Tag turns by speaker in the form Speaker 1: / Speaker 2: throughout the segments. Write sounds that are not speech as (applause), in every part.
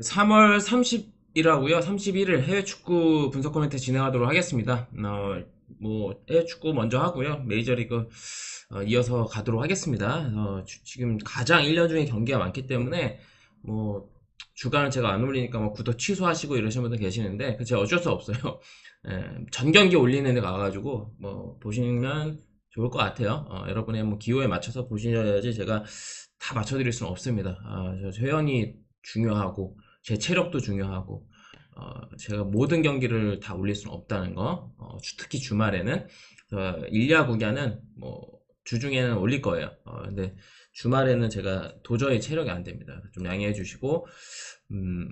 Speaker 1: 3월 30일하고요. 31일 해외 축구 분석 코멘트 진행하도록 하겠습니다. 어, 뭐 해외 축구 먼저 하고요. 메이저리그 어, 이어서 가도록 하겠습니다. 어, 주- 지금 가장 1년 중에 경기가 많기 때문에 뭐 주간을 제가 안 올리니까 뭐 구독 취소하시고 이러시는 분들 계시는데 그 제가 어쩔 수 없어요. (laughs) 예, 전 경기 올리는 데 가가지고 뭐 보시면 좋을 것 같아요. 어, 여러분의 뭐 기호에 맞춰서 보셔야지 제가 다 맞춰드릴 수는 없습니다. 아, 저 회원이 중요하고 제 체력도 중요하고 어, 제가 모든 경기를 다 올릴 수는 없다는 거 어, 주- 특히 주말에는 어, 일야 구야는 뭐 주중에는 올릴 거예요. 어, 근데 주말에는 제가 도저히 체력이 안 됩니다. 좀 양해해 주시고 음,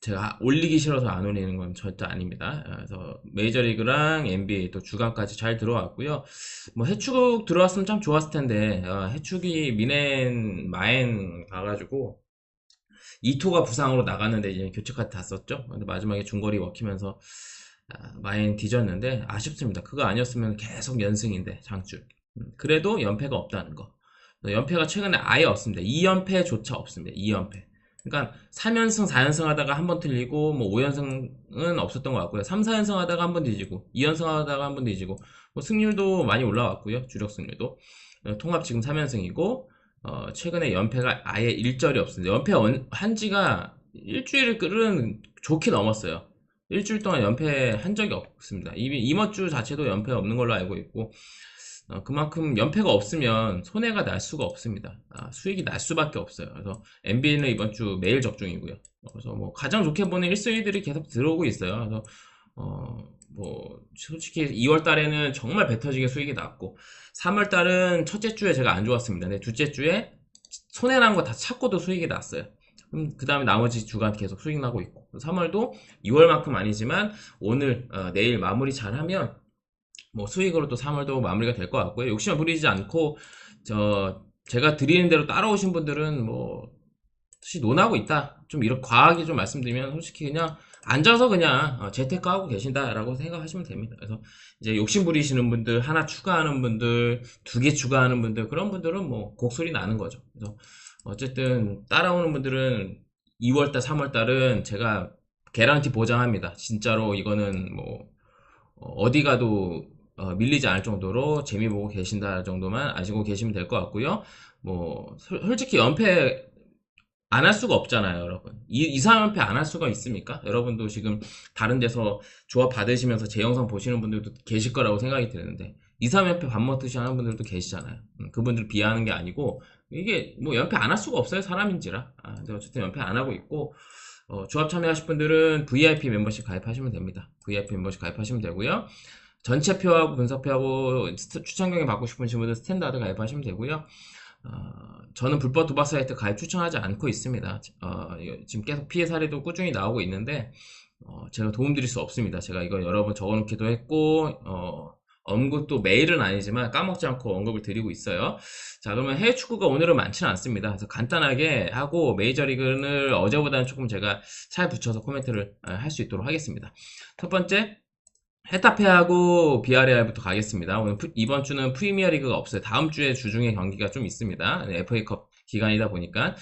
Speaker 1: 제가 올리기 싫어서 안 올리는 건 절대 아닙니다. 그래서 메이저리그랑 NBA 또 주간까지 잘 들어왔고요. 뭐 해축 들어왔으면 참 좋았을 텐데 어, 해축이 미넨 마엔 가가지고 이토가 부상으로 나갔는데 이제 교체 카드 다 썼죠. 근데 마지막에 중거리 먹히면서 아, 마인 뒤졌는데 아쉽습니다. 그거 아니었으면 계속 연승인데 장줄. 음, 그래도 연패가 없다는 거. 연패가 최근에 아예 없습니다. 2연패조차 없습니다. 2연패. 그러니까 3연승, 4연승 하다가 한 번 틀리고 뭐 5연승은 없었던 것 같고요. 3, 4연승 하다가 한 번 뒤지고 2연승 하다가 한 번 뒤지고 뭐 승률도 많이 올라왔고요. 주력 승률도. 어, 통합 지금 3연승이고 어, 최근에 연패가 아예 일절이 없습니다. 연패 언- 한 지가 일주일을 끓은 좋게 넘었어요. 일주일 동안 연패 한 적이 없습니다. 이, 이번 주 자체도 연패 없는 걸로 알고 있고, 어, 그만큼 연패가 없으면 손해가 날 수가 없습니다. 아, 수익이 날 수밖에 없어요. 그래서 NBA는 이번 주 매일 적중이고요. 그래서 뭐 가장 좋게 보는 1순위들이 계속 들어오고 있어요. 그래서 어, 뭐 솔직히 2월 달에는 정말 배 터지게 수익이 났고 3월 달은 첫째 주에 제가 안 좋았습니다. 근데 둘째 주에 손해 난 거 다 찾고도 수익이 났어요. 그 다음에 나머지 주간 계속 수익 나고 있고 3월도 2월만큼 아니지만 오늘 어, 내일 마무리 잘하면 뭐 수익으로 또 3월도 마무리가 될 것 같고요. 욕심을 부리지 않고 저 제가 드리는 대로 따라오신 분들은 뭐 혹시 논하고 있다. 좀 이런 과하게 좀 말씀드리면 솔직히 그냥 앉아서 그냥 어, 재테크하고 계신다라고 생각하시면 됩니다. 그래서 이제 욕심 부리시는 분들, 하나 추가하는 분들, 두 개 추가하는 분들 그런 분들은 뭐 곡소리 나는 거죠. 그래서 어쨌든 따라오는 분들은 2월달, 3월달은 제가 개런티 보장합니다. 진짜로 이거는 뭐 어, 디 가도 어, 밀리지 않을 정도로 재미 보고 계신다 정도만 아시고 계시면 될 것 같고요. 뭐 솔- 솔직히 연패 안 할 수가 없잖아요, 여러분. 이, 이 3연패 안 할 수가 있습니까? 여러분도 지금 다른 데서 조합 받으시면서 제 영상 보시는 분들도 계실 거라고 생각이 드는데 2, 3연패 밥 먹듯이 하는 분들도 계시잖아요. 음, 그분들 비하하는 게 아니고 이게 뭐 연패 안 할 수가 없어요, 사람인지라. 아, 근데 어쨌든 연패 안 하고 있고 어, 조합 참여하실 분들은 VIP 멤버십 가입하시면 됩니다. VIP 멤버십 가입하시면 되고요. 전체 표하고 분석표하고 스트- 추천 경기 받고 싶으신 분들 스탠다드 가입하시면 되고요. 어, 저는 불법 도박 사이트 가입 추천하지 않고 있습니다. 어, 지금 계속 피해 사례도 꾸준히 나오고 있는데 어, 제가 도움드릴 수 없습니다. 제가 이거 여러 번 적어놓기도 했고 어, 언급도 매일은 아니지만 까먹지 않고 언급을 드리고 있어요. 자 그러면 해외 축구가 오늘은 많지는 않습니다. 그래서 간단하게 하고 메이저리그를 어제보다는 조금 제가 잘 붙여서 코멘트를 할 수 있도록 하겠습니다. 첫 번째 헤타페하고 비아레알부터 가겠습니다. 오늘 프- 이번 주는 프리미어 리그가 없어요. 다음 주에 주중에 경기가 좀 있습니다. 네, FA컵 기간이다 보니까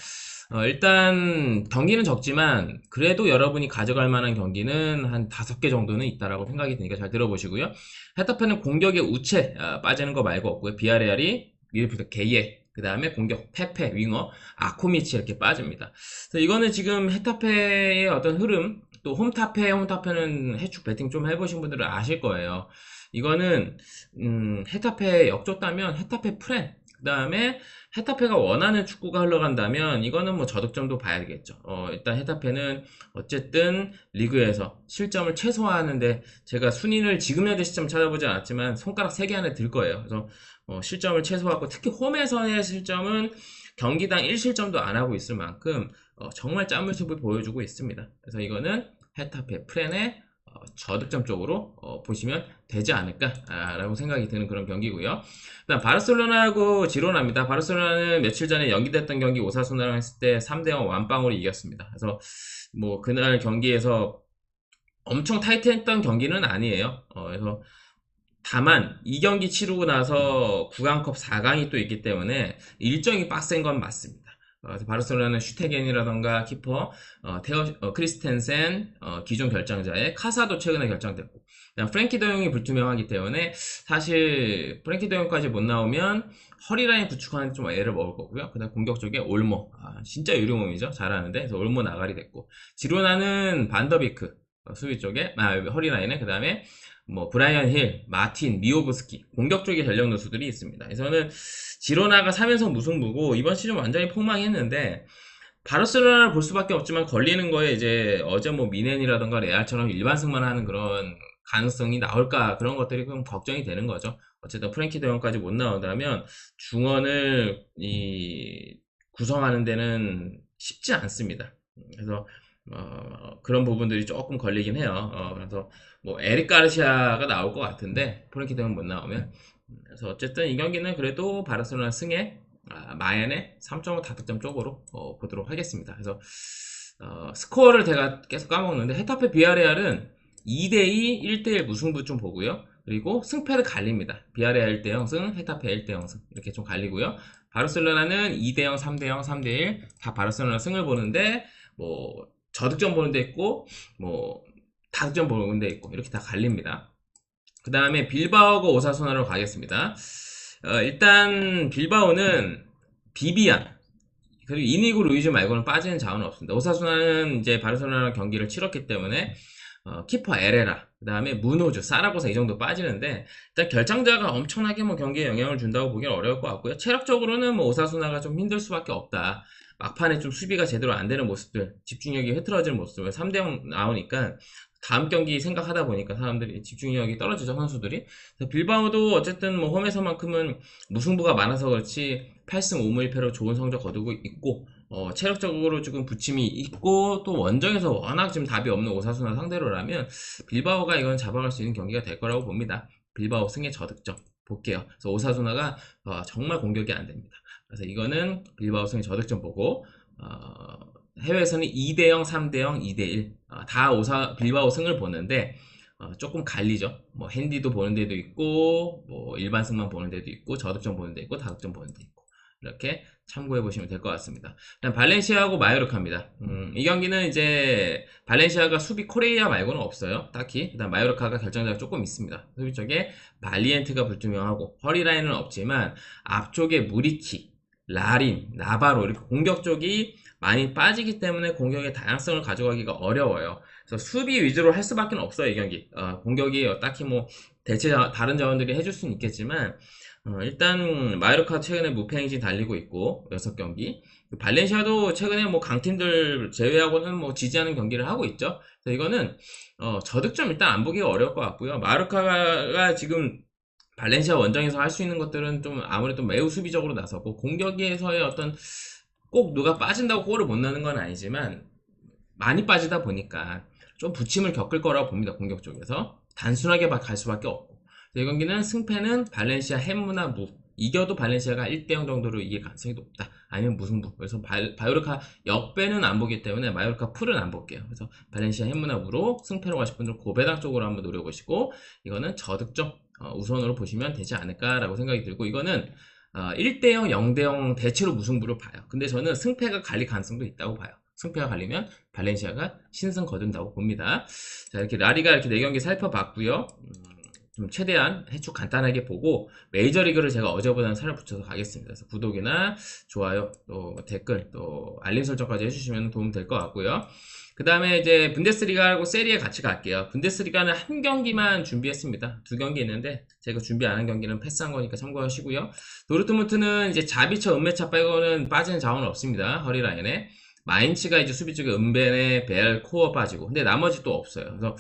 Speaker 1: 어, 일단 경기는 적지만 그래도 여러분이 가져갈 만한 경기는 한 다섯 개 정도는 있다라고 생각이 드니까 잘 들어보시고요. 헤타페는 공격에 우체 아, 빠지는 거 말고 없고요. 비아레알이 미드필더 게예 그 다음에 공격 페페 윙어 아코미치 이렇게 빠집니다. 그래서 이거는 지금 헤타페의 어떤 흐름 또 홈타페 홈타페는 해축 배팅 좀 해보신 분들은 아실 거예요. 이거는 음, 헤타페 역줬다면 헤타페 프렌 그 다음에 헤타페가 원하는 축구가 흘러간다면 이거는 뭐 저득점도 봐야겠죠. 어, 일단 헤타페는 어쨌든 리그에서 실점을 최소화하는데 제가 순위를 지금 현재 시점 찾아보지 않았지만 손가락 3개 안에 들 거예요. 그래서 어, 실점을 최소화하고 특히 홈에서의 실점은 경기당 1실점도 안 하고 있을 만큼 어, 정말 짠물습을 보여주고 있습니다. 그래서 이거는 헤타페 프렌의 어, 저득점 쪽으로 어, 보시면 되지 않을까라고 생각이 드는 그런 경기고요. 그다음 바르셀로나하고 지로나입니다. 바르셀로나는 며칠 전에 연기됐던 경기 오사수나랑 했을 때 3대0 완빵으로 이겼습니다. 그래서 뭐 그날 경기에서 엄청 타이트했던 경기는 아니에요. 어, 그래서 다만 이 경기 치르고 나서 구강컵 4강이 또 있기 때문에 일정이 빡센 건 맞습니다. 어, 바르셀로나는 슈테겐이라던가 키퍼 어, 테어 어, 크리스텐센 어, 기존 결정자의 카사도 최근에 결정됐고 프랭키 더용이 불투명하기 때문에 사실 프랭키 더용까지 못 나오면 허리라인 구축하는 데좀 애를 먹을 거고요. 그다음 공격 쪽에 올모 아, 진짜 유리몸이죠. 잘하는데 그래서 올모 나가리 됐고 지로나는 반더비크 어, 수비 쪽에 아, 허리라인에 그 다음에 뭐 브라이언 힐, 마틴, 미오브스키 공격 쪽에 전력 누수들이 있습니다. 그래서는 지로나가 3연속 무승부고 이번 시즌 완전히 폭망했는데 바르셀로나를 볼 수밖에 없지만 걸리는 거에 이제 어제 뭐 미넨이라던가 레알처럼 일반승만 하는 그런 가능성이 나올까 그런 것들이 좀 걱정이 되는 거죠. 어쨌든 프랭키 대원까지 못 나온다면 중원을 이 구성하는 데는 쉽지 않습니다. 그래서 어, 그런 부분들이 조금 걸리긴 해요. 어, 그래서 뭐 에릭 가르시아가 나올 것 같은데 프랭키 대원 못 나오면 그래서 어쨌든 이 경기는 그래도 바르셀로나 승에 아, 마엔의 3.5 다득점 쪽으로 어, 보도록 하겠습니다. 그래서 어, 스코어를 제가 계속 까먹는데 헤타페 비아레알은 2대2, 1대1 무승부 좀 보고요. 그리고 승패를 갈립니다. 비아레알 1대0 승, 헤타페 1대0 승 이렇게 좀 갈리고요. 바르셀로나는 2대0, 3대0, 3대1 다 바르셀로나 승을 보는데 뭐 저득점 보는 데 있고 뭐 다득점 보는 데 있고 이렇게 다 갈립니다. 그 다음에 빌바오가 오사소나로 가겠습니다. 어, 일단 빌바오는 비비안 그리고 이니고 루이즈 말고는 빠지는 자원은 없습니다. 오사소나는 이제 바르셀로나 경기를 치렀기 때문에 어, 키퍼 에레라, 그 다음에 무노즈, 사라고사 이 정도 빠지는데 일단 결정자가 엄청나게 뭐 경기에 영향을 준다고 보기는 어려울 것 같고요. 체력적으로는 뭐 오사수나가 좀 힘들 수밖에 없다. 막판에 좀 수비가 제대로 안 되는 모습들, 집중력이 흐트러지는 모습을 3대0 나오니까 다음 경기 생각하다 보니까 사람들이 집중력이 떨어지죠 선수들이 빌바오도 어쨌든 뭐 홈에서만큼은 무승부가 많아서 그렇지 8승 5무 1패로 좋은 성적 거두고 있고 어, 체력적으로 조금 부침이 있고 또 원정에서 워낙 지금 답이 없는 오사수나 상대로라면 빌바오가 이건 잡아갈 수 있는 경기가 될 거라고 봅니다. 빌바오 승의 저득점 볼게요. 그래서 오사수나가 어, 정말 공격이 안 됩니다. 그래서 이거는 빌바오 승의 저득점 보고 어, 해외에서는 2대0, 3대0, 2대1 어, 다 오사 빌바오 승을 보는데 어, 조금 갈리죠. 뭐 핸디도 보는 데도 있고 뭐 일반 승만 보는 데도 있고 저득점 보는 데 있고 다득점 보는 데 있고 이렇게 참고해 보시면 될 것 같습니다. 일단 발렌시아하고 마요르카입니다. 음, 이 경기는 이제 발렌시아가 수비 코레이아 말고는 없어요. 딱히. 그다음 마요르카가 결정자가 조금 있습니다. 수비 쪽에 발리엔트가 불투명하고 허리 라인은 없지만 앞쪽에 무리키, 라린, 나바로 이렇게 공격 쪽이 많이 빠지기 때문에 공격의 다양성을 가져가기가 어려워요. 그래서 수비 위주로 할 수밖에 없어요 이 경기. 어, 공격이 딱히 뭐 대체 다른 자원들이 해줄 수는 있겠지만 어, 일단 마요르카 최근에 무패 행진 달리고 있고 6경기 발렌시아도 최근에 뭐 강팀들 제외하고는 뭐 지지하는 경기를 하고 있죠 그래서 이거는 어, 저득점 일단 안 보기가 어려울 것 같고요 마요르카가 지금 발렌시아 원정에서 할 수 있는 것들은 좀 아무래도 매우 수비적으로 나서고 공격에서의 어떤 꼭 누가 빠진다고 골을 못 넣는 건 아니지만 많이 빠지다 보니까 좀 부침을 겪을 거라고 봅니다 공격 쪽에서 단순하게 갈 수밖에 없고 이 경기는 승패는 발렌시아 햄무나 무 이겨도 발렌시아가 1대0 정도로 이길 가능성이 높다. 아니면 무승부. 그래서 바, 바요르카 역배는 안 보기 때문에 마요르카 풀은 안 볼게요. 그래서 발렌시아 햄무나 무로 승패로 가실 분들 고배당 쪽으로 한번 노려보시고 이거는 저득점 어, 우선으로 보시면 되지 않을까라고 생각이 들고 이거는 어, 1대0, 0대0 대체로 무승부를 봐요. 근데 저는 승패가 갈릴 가능성도 있다고 봐요. 승패가 갈리면 발렌시아가 신승 거둔다고 봅니다. 자 이렇게 라리가 이렇게 4경기 살펴봤고요. 음, 좀 최대한 해축 간단하게 보고 메이저리그를 제가 어제보다는 살을 붙여서 가겠습니다. 그래서 구독이나 좋아요, 또 댓글, 또 알림 설정까지 해주시면 도움 될 것 같고요. 그 다음에 이제 분데스리가하고 세리에 같이 갈게요. 분데스리가는 한 경기만 준비했습니다. 두 경기 있는데 제가 준비 안 한 경기는 패스한 거니까 참고하시고요. 도르트문트는 이제 자비처 은메차 빼고는 빠지는 자원은 없습니다. 허리 라인에. 마인츠가 이제 수비 쪽에 은벤에 벨, 코어 빠지고 근데 나머지 또 없어요. 그래서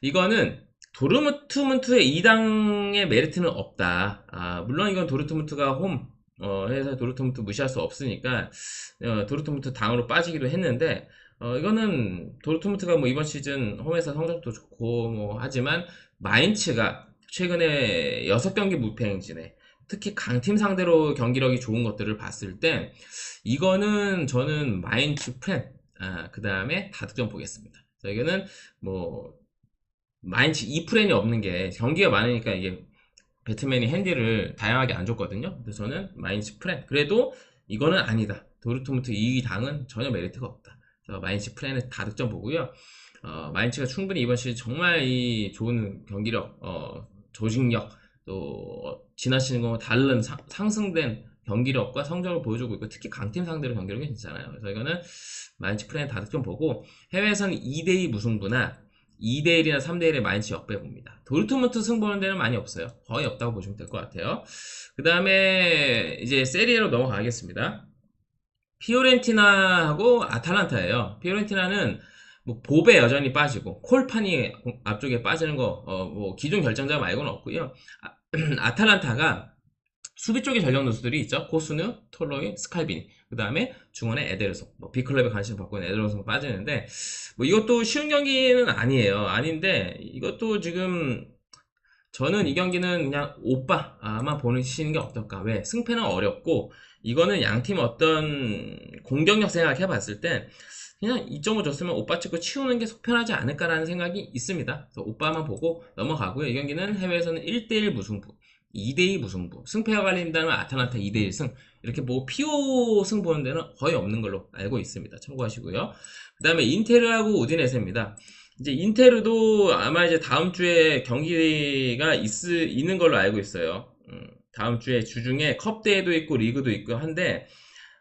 Speaker 1: 이거는 도르트문트의 2당의 메리트는 없다. 아, 물론 이건 도르트문트가 홈, 어, 해서 도르트문트 무시할 수 없으니까, 어, 도르트문트 당으로 빠지기도 했는데, 어, 이거는 도르트문트가 뭐 이번 시즌 홈에서 성적도 좋고, 뭐, 하지만, 마인츠가 최근에 6경기 무패 행진에, 특히 강팀 상대로 경기력이 좋은 것들을 봤을 때, 이거는 저는 마인츠 프렌, 아, 그 다음에 다득점 보겠습니다. 이거는 뭐, 마인츠 이프렌이 없는 게 경기가 많으니까 이게 배트맨이 핸디를 다양하게 안 줬거든요. 그래서 저는 마인츠 프렌. 그래도 이거는 아니다. 도르트문트 이 당은 전혀 메리트가 없다. 마인츠 프렌은 다득점 보고요. 어, 마인츠가 충분히 이번 시즌 정말 이 좋은 경기력, 어, 조직력, 또 지나치는 거 다른 상, 상승된 경기력과 성적을 보여주고 있고 특히 강팀 상대로 경기력이 괜찮아요. 그래서 이거는 마인츠 프렌 다득점 보고 해외에서는 2대2 무승부나 2대1이나 3대1의 마인츠 역배 봅니다. 도르트문트 승 보는 데는 많이 없어요. 거의 없다고 보시면 될 것 같아요. 그 다음에 이제 세리에로 넘어가겠습니다. 피오렌티나하고 아탈란타예요. 피오렌티나는 뭐 보베 여전히 빠지고 콜판이 앞쪽에 빠지는 거 어, 뭐 기존 결정자 말고는 없고요. 아, (clears throat) 탈란타가 수비 쪽에 전력 누수들이 있죠. 코스누, 톨로이, 스칼빈. 그 다음에 중원에 에데르송. 뭐 B클럽에 관심 받고 있는 에데르송 빠지는데 뭐 이것도 쉬운 경기는 아니에요. 아닌데 이것도 지금 저는 이 경기는 그냥 오빠 아마 보시는 게 어떨까. 왜? 승패는 어렵고 이거는 양팀 어떤 공격력 생각해 봤을 때 그냥 2.5 줬으면 오빠 찍고 치우는 게 속편하지 않을까라는 생각이 있습니다. 그래서 오빠만 보고 넘어가고요. 이 경기는 해외에서는 1대1 무승부, 2대2 무승부, 승패가 갈린다면 아타란타 2대1 승, 이렇게 뭐 피오 승 보는 데는 거의 없는 걸로 알고 있습니다. 참고하시고요. 그 다음에 인테르하고 우디네세입니다. 이제 인테르도 아마 이제 다음 주에 경기가 있, 있는 걸로 알고 있어요. 음, 다음 주에 주중에 컵 대회도 있고 리그도 있고 한데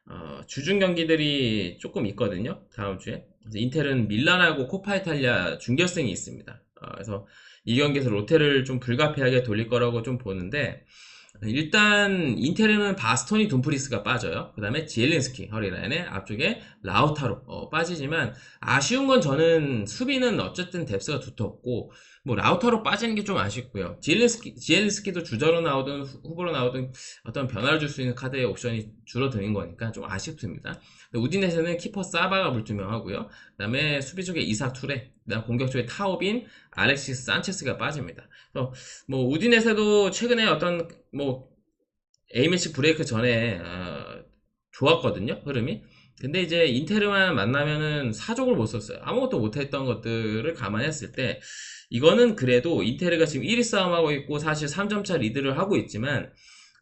Speaker 1: 어, 주중 경기들이 조금 있거든요. 다음 주에. 인텔은 밀란하고 코파 이탈리아 준결승이 있습니다. 어, 그래서 이 경기에서 롯데를 좀 불가피하게 돌릴 거라고 좀 보는데 일단 인텔은 바스토니 둠프리스가 빠져요. 그 다음에 지엘린스키 허리라인에 앞쪽에 라우타로 어, 빠지지만 아쉬운 건 저는 수비는 어쨌든 뎁스가 두텁고 뭐 라우타로 빠지는 게 좀 아쉽고요. 지엘린스키, 지엘린스키도 주저로 나오든 후보로 나오든 어떤 변화를 줄 수 있는 카드의 옵션이 줄어드는 거니까 좀 아쉽습니다. 우디넷에는 키퍼 사바가 불투명하고요. 그 다음에 수비 쪽에 이사 투레, 그다음 공격 쪽에 타오빈, 알렉시스 산체스가 빠집니다. 그래서 뭐 우디넷에도 최근에 어떤 뭐 A매치 브레이크 전에 어, 좋았거든요 흐름이. 근데 이제 인테르만 만나면은 사족을 못 썼어요. 아무것도 못했던 것들을 감안했을 때 이거는 그래도 인테르가 지금 1위 싸움하고 있고 사실 3점차 리드를 하고 있지만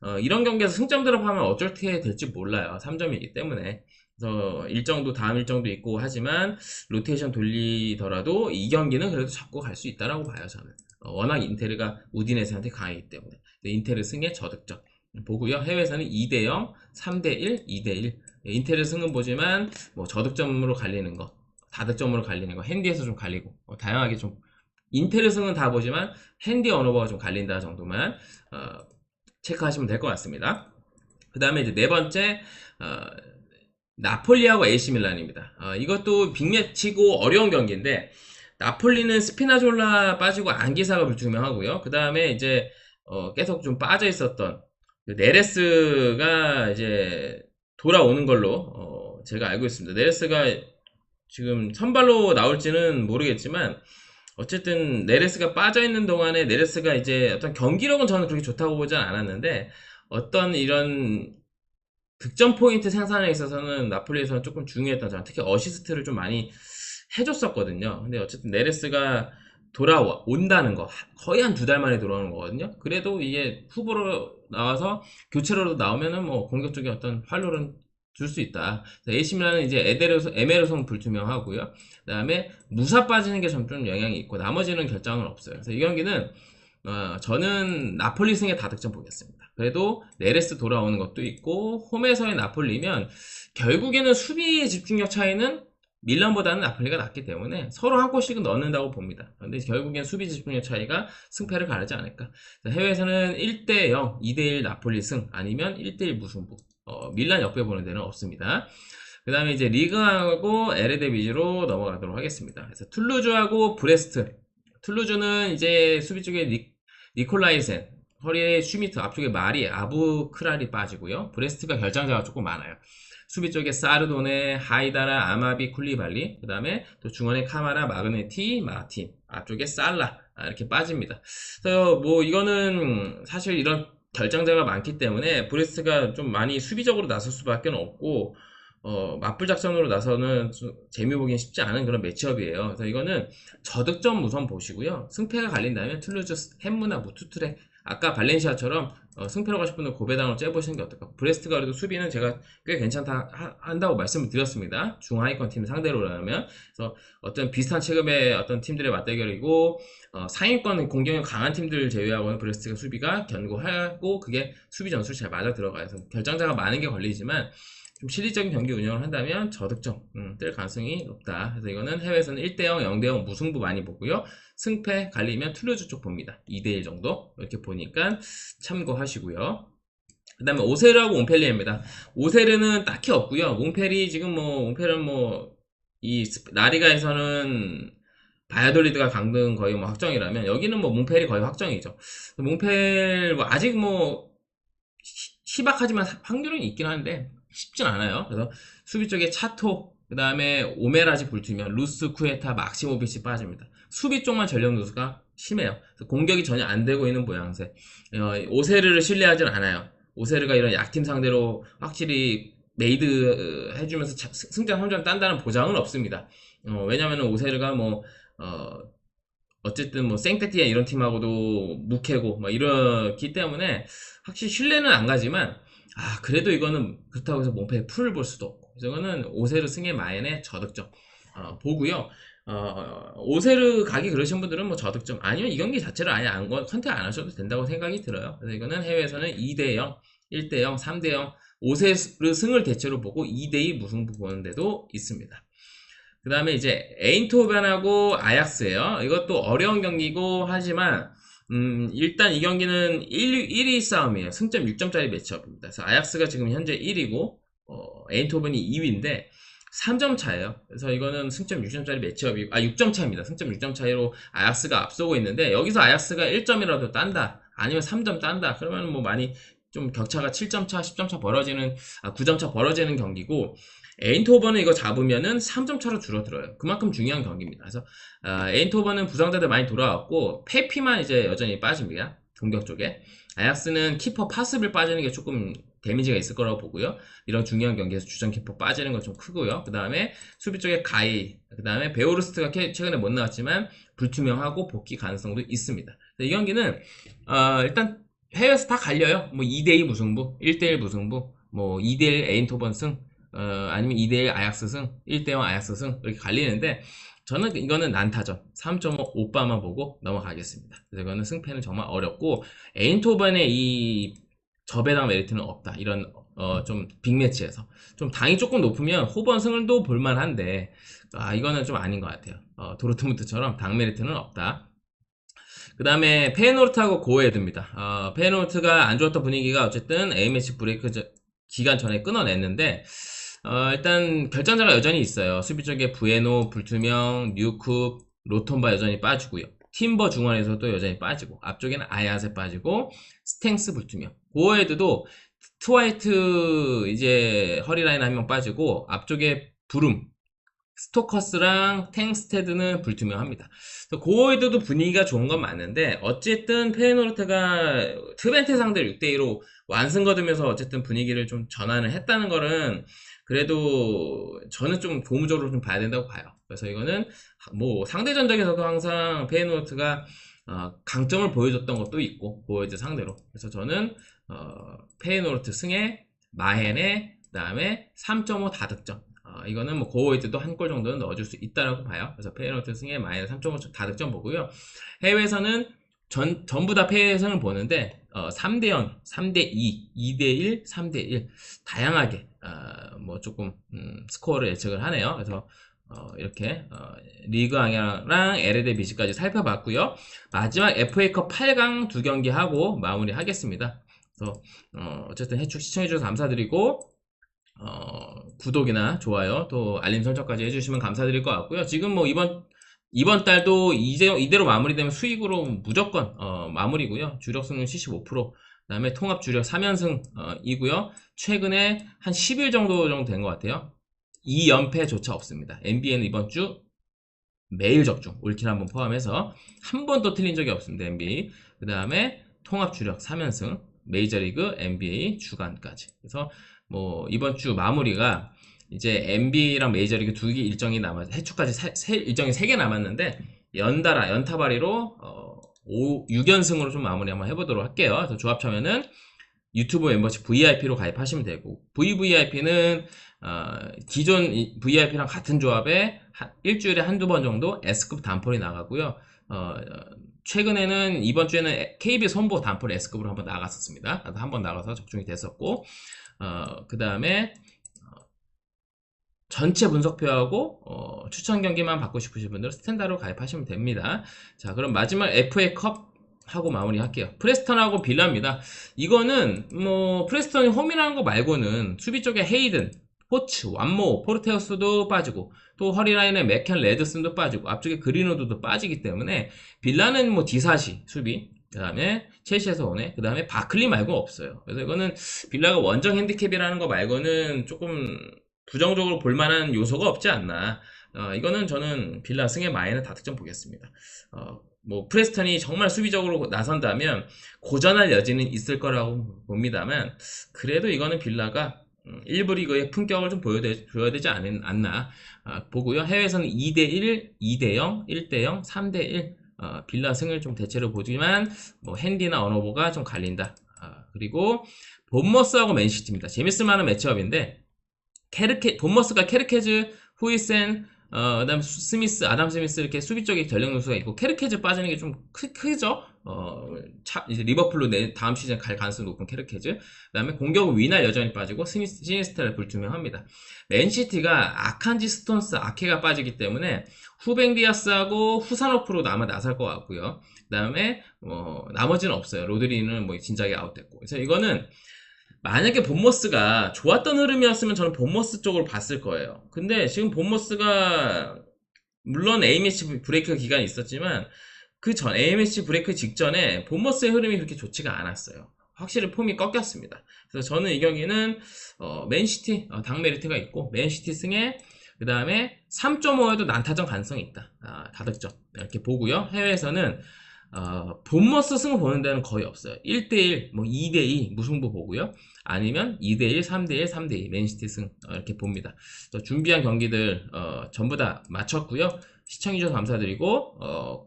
Speaker 1: 어, 이런 경기에서 승점 드랍하면 어쩔게 될지 몰라요. 3점이기 때문에. 그래서 일정도 다음 일정도 있고 하지만 로테이션 돌리더라도 이 경기는 그래도 잡고 갈 수 있다라고 봐요 저는. 어, 워낙 인테르가 우디네스한테 강하기 때문에. 인테르 승의 저득점. 보고요. 해외에서는 2대0, 3대1, 2대1. 인테르 승은 보지만 뭐 저득점으로 갈리는 거, 다득점으로 갈리는 거, 핸디에서 좀 갈리고 어, 다양하게 좀 인테르승은 다 보지만 핸디 언어버가 좀 갈린다 정도만 어, 체크하시면 될 것 같습니다. 그 다음에 이제 네 번째 어, 나폴리하고 AC 밀란입니다. 어, 이것도 빅매치고 어려운 경기인데 나폴리는 스피나졸라 빠지고 안기사가 불투명하고요. 그 다음에 이제 어, 계속 좀 빠져 있었던 그 네레스가 이제 돌아오는 걸로 어, 제가 알고 있습니다. 네레스가 지금 선발로 나올지는 모르겠지만 어쨌든 네레스가 빠져 있는 동안에 네레스가 이제 어떤 경기력은 저는 그렇게 좋다고 보진 않았는데 어떤 이런 득점 포인트 생산에 있어서는 나폴리에서는 조금 중요했던 점 특히 어시스트를 좀 많이 해줬었거든요 근데 어쨌든 네레스가 돌아온다는 거 거의 한 두 달 만에 돌아오는 거거든요 그래도 이게 후보로 나와서 교체로도 나오면은 뭐 공격적인 어떤 활로는 줄 수 있다. 에이시밀란은 이제 에데르, 에메르송 불투명하고요. 그 다음에 무사 빠지는 게좀 영향이 있고 나머지는 결정은 없어요. 그래서 이 경기는 어, 저는 나폴리 승에 다득점 보겠습니다. 그래도 레레스 돌아오는 것도 있고 홈에서의 나폴리면 결국에는 수비의 집중력 차이는 밀란보다는 나폴리가 낫기 때문에 서로 한 골씩은 넣는다고 봅니다. 그런데 결국엔 수비 집중력 차이가 승패를 가르지 않을까. 해외에서는 1대0, 2대1 나폴리 승 아니면 1대1 무승부 어, 밀란 역배 보는 데는 없습니다. 그 다음에 이제 리그하고 에르데비지로 넘어가도록 하겠습니다. 그래서 툴루즈하고 브레스트. 툴루즈는 이제 수비 쪽에 니, 니콜라이센, 허리에 슈미트, 앞쪽에 마리, 아부크랄이 빠지고요. 브레스트가 결장자가 조금 많아요. 수비 쪽에 사르도네, 하이다라, 아마비, 쿨리발리, 그 다음에 또 중원에 카마라, 마그네티, 마틴, 앞쪽에 살라 아, 이렇게 빠집니다. 그래서 뭐 이거는 사실 이런 결정자가 많기 때문에 브레스트가 좀 많이 수비적으로 나설 수밖에 없고 어, 맞불 작전으로 나서는 재미 보기엔 쉽지 않은 그런 매치업이에요. 그래서 이거는 저득점 우선 보시고요. 승패가 갈린다면 툴루즈, 햄무나 무투트레 아까 발렌시아처럼 어, 승패로 가실 분은 고배당으로 째보시는 게 어떨까. 브레스트가 그래도 수비는 제가 꽤 괜찮다 하- 한다고 말씀을 드렸습니다. 중하위권 팀 상대로라면 그래서 어떤 비슷한 체급의 어떤 팀들의 맞대결이고 어, 상위권 공격력 강한 팀들 제외하고는 브레스트가 수비가 견고하고 그게 수비 전술 잘 맞아 들어가요. 그래서 결정자가 많은 게 걸리지만 좀 실리적인 경기 운영을 한다면 저득점 음, 뜰 가능성이 높다. 그래서 이거는 해외에서는 1대0, 0대0 무승부 많이 보고요. 승패 갈리면 툴루즈 쪽 봅니다. 2대1 정도 이렇게 보니까 참고하시고요. 그 다음에 오세르하고 몽펠리에입니다. 오세르는 딱히 없고요. 몽펠이 지금 뭐 몽펠은 뭐 이 라리가에서는 바야돌리드가 강등 거의 뭐 확정이라면 여기는 뭐 몽펠이 거의 확정이죠. 몽펠 뭐 아직 뭐 희- 희박하지만 확률은 있긴 한데 쉽진 않아요. 그래서 수비 쪽에 차토 그 다음에 오메라지 불투면 루스 쿠에타 막시모비치 빠집니다. 수비 쪽만 전력 누수가 심해요. 공격이 전혀 안 되고 있는 모양새. 어, 오세르를 신뢰하진 않아요. 오세르가 이런 약팀 상대로 확실히 메이드 해주면서 자- 승- 승점 3점 딴다는 보장은 없습니다. 어, 왜냐면은 오세르가 뭐, 어, 어쨌든 뭐 생테티아 이런 팀하고도 묵해고 막 이렇기 때문에 확실히 신뢰는 안 가지만 아 그래도 이거는 그렇다고 해서 몽페의 풀을 볼 수도 없고. 이거는 오세르 승의 마엔의 저득점 어, 보고요. 어, 오세르 가기 그러신 분들은 뭐 저득점 아니면 이 경기 자체를 아예 안 건- 컨택 안 하셔도 된다고 생각이 들어요. 그래서 이거는 해외에서는 2대0 1대0 3대0 오세르 승을 대체로 보고 2대2 무승부 보는 데도 있습니다. 그 다음에 이제 에인토벤하고 아약스예요. 이것도 어려운 경기고 하지만 음, 일단 이 경기는 1, 1위 싸움이에요. 승점 6점짜리 매치업입니다. 그래서 아약스가 지금 현재 1위고 어, 에인토벤이 2위인데 3점 차예요. 그래서 이거는 승점 6점짜리 매치업이고 아 6점 차입니다. 승점 6점 차이로 아약스가 앞서고 있는데 여기서 아약스가 1점이라도 딴다. 아니면 3점 딴다. 그러면 뭐 많이 좀 격차가 7점 차, 10점 차 벌어지는 아, 9점 차 벌어지는 경기고 에인토버는 이거 잡으면은 3점 차로 줄어들어요. 그만큼 중요한 경기입니다. 그래서 아, 에인토버는 부상자들 많이 돌아왔고 페피만 이제 여전히 빠집니다. 공격 쪽에 아약스는 키퍼 파스빌 빠지는 게 조금 데미지가 있을 거라고 보고요. 이런 중요한 경기에서 주전 키퍼 빠지는 건 좀 크고요. 그 다음에 수비 쪽에 가이, 그 다음에 베오르스트가 캐- 최근에 못 나왔지만 불투명하고 복귀 가능성도 있습니다. 이 경기는 어, 일단 해외에서 다 갈려요. 뭐 2대2 무승부, 1대1 무승부, 뭐 2대1 에인토번 승, 어, 아니면 2대1 아약스 승, 1대0 아약스 승 이렇게 갈리는데 저는 이거는 난타전 3.5 오빠만 보고 넘어가겠습니다. 그래서 이거는 승패는 정말 어렵고 에인토번의 이 저배당 메리트는 없다. 이런 어, 좀 빅매치에서 좀 당이 조금 높으면 호번 승을도 볼만한데 아 이거는 좀 아닌 것 같아요. 어, 도르트문트처럼 당 메리트는 없다. 그 다음에 페노르트하고 고에드입니다. 어, 페노르트가 안 좋았던 분위기가 어쨌든 A매치 브레이크 저- 기간 전에 끊어냈는데 어, 일단 결정자가 여전히 있어요. 수비 쪽에 부에노, 불투명, 뉴쿱, 로톤바 여전히 빠지고요. 팀버 중원에서도 여전히 빠지고 앞쪽에는 아야세 빠지고 스탱스 불투명. 고에드도 트와이트 이제 허리라인 한 명 빠지고 앞쪽에 부름 스토커스랑 탱스테드는 불투명합니다. 고에드도 분위기가 좋은 건 맞는데 어쨌든 페이노르트가 트벤테 상대를 6대2로 완승 거두면서 어쨌든 분위기를 좀 전환을 했다는 거는 그래도 저는 좀 고무적으로 좀 봐야 된다고 봐요. 그래서 이거는 뭐 상대 전적에서도 항상 페이노르트가 어, 강점을 보여줬던 것도 있고 고에드 상대로 그래서 저는 어, 페이노르트 승에 마헨에 그다음에 3.5 다득점 어, 이거는 뭐 고에드도 한 골 정도는 넣어줄 수 있다라고 봐요. 그래서 페이노르트 승에 마이너스 3.5 다득점 보고요. 해외에서는 전, 전부 다 패승을 보는데 어, 3대 0, 3대 2, 2대 1, 3대 1 다양하게 어, 뭐 조금 음, 스코어를 예측을 하네요. 그래서 어, 이렇게 어, 리그 항이랑 LED 비시까지 살펴봤고요. 마지막 FA컵 8강 두 경기 하고 마무리하겠습니다. 그래서 어, 어쨌든 해축 시청해주셔서 감사드리고 어, 구독이나 좋아요 또 알림 설정까지 해주시면 감사드릴 것 같고요. 지금 뭐 이번 이번 달도 이제, 이대로 마무리되면 수익으로 무조건 어, 마무리고요. 주력 승률 75%, 그 다음에 통합 주력 3연승이고요. 최근에 한 10일 정도 정도 된 것 같아요. 2연패조차 없습니다. NBA는 이번 주 매일 적중, 올킬 한번 포함해서 한 번도 틀린 적이 없습니다. NBA. 그 다음에 통합 주력 3연승, 메이저리그, NBA 주간까지. 그래서 뭐 이번 주 마무리가 이제 NBA랑 메이저리그 두 개 일정이 남아 해축까지 세, 세- 일정이 세 개 남았는데 연달아 연타바리로 어, 5, 6연승으로 좀 마무리 한번 해보도록 할게요. 그래서 조합 참여는 유튜브 멤버십 VIP로 가입하시면 되고 VVIP는 어, 기존 이- VIP랑 같은 조합에 한- 일주일에 한두 번 정도 S급 단폴이 나가고요. 어, 어, 최근에는 이번 주에는 KBS 홍보 단폴 S급으로 한번 나갔었습니다. 한번 나가서 적중이 됐었고 어, 그 다음에 전체 분석표하고 어, 추천 경기만 받고 싶으신 분들은 스탠다로 가입하시면 됩니다. 자, 그럼 마지막 FA 컵 하고 마무리할게요. 프레스턴하고 빌라입니다. 이거는 뭐 프레스턴이 홈이라는 거 말고는 수비 쪽에 헤이든, 포츠, 완모, 포르테우스도 빠지고 또 허리라인에 맥켄 레드슨도 빠지고 앞쪽에 그린우드도 빠지기 때문에 빌라는 뭐 디사시 수비 그 다음에 첼시에서 오네 그 다음에 바클리 말고 없어요. 그래서 이거는 빌라가 원정 핸디캡이라는 거 말고는 조금 부정적으로 볼 만한 요소가 없지 않나. 어, 이거는 저는 빌라 승의 마이너 다득점 보겠습니다. 어, 뭐 프레스턴이 정말 수비적으로 나선다면 고전할 여지는 있을 거라고 봅니다만 그래도 이거는 빌라가 음, 일부 리그의 품격을 좀 보여야 되지 않, 않나 아, 보고요. 해외에서는 2대1, 2대0, 1대0, 3대1 어, 빌라 승을 좀 대체로 보지만 뭐 핸디나 언어보가 좀 갈린다. 아, 그리고 본머스하고 맨시티입니다. 재밌을 만한 매치업인데 케르케 본머스가 케르케즈, 후이센, 어, 그다음에 수- 스미스, 아담 스미스 이렇게 수비 쪽에 전력 요소가 있고 케르케즈 빠지는 게 좀 크죠. 어, 차- 이제 리버풀로 내 다음 시즌 갈 가능성이 높은 케르케즈. 그다음에 공격 위날 여전히 빠지고 스미스, 시니스테라 불투명합니다. 맨시티가 아칸지 스톤스, 아케가 빠지기 때문에 후뱅 디아스하고 후산호프로 아마 나설 것 같고요. 그다음에 뭐 나머지는 없어요. 로드리는 뭐 진작에 아웃됐고. 그래서 이거는 만약에 본머스가 좋았던 흐름이었으면 저는 본머스 쪽으로 봤을 거예요. 근데 지금 본머스가 물론 A매치 브레이크 기간이 있었지만 그 전 A매치 브레이크 직전에 본머스의 흐름이 그렇게 좋지가 않았어요. 확실히 폼이 꺾였습니다. 그래서 저는 이 경기는 어, 맨시티 어, 당 메리트가 있고 맨시티 승에 그 다음에 3.5에도 난타전 가능성이 있다. 아, 다득점 이렇게 보고요. 해외에서는 어, 본머스 승을 보는 데는 거의 없어요. 1대1, 뭐 2대2 무승부 보고요. 아니면 2대1, 3대1, 3대2 맨시티 승 어, 이렇게 봅니다. 준비한 경기들 어, 전부 다 마쳤고요. 시청해주셔서 감사드리고 어,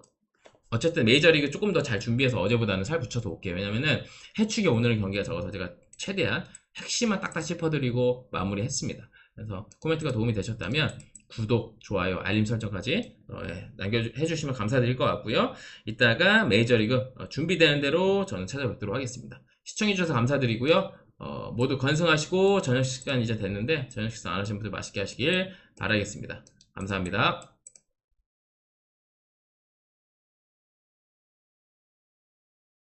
Speaker 1: 어쨌든 메이저리그 조금 더 잘 준비해서 어제보다는 살 붙여서 올게요. 왜냐면은 해축에 오늘은 경기가 적어서 제가 최대한 핵심만 딱딱 짚어드리고 마무리했습니다. 그래서 코멘트가 도움이 되셨다면 구독, 좋아요, 알림 설정까지 어, 예, 남겨주시면 감사드릴 것 같고요. 이따가 메이저리그 어, 준비되는 대로 저는 찾아뵙도록 하겠습니다. 시청해주셔서 감사드리고요. 어, 모두 건승하시고 저녁 시간 이제 됐는데 저녁 식사 안 하신 분들 맛있게 하시길 바라겠습니다. 감사합니다.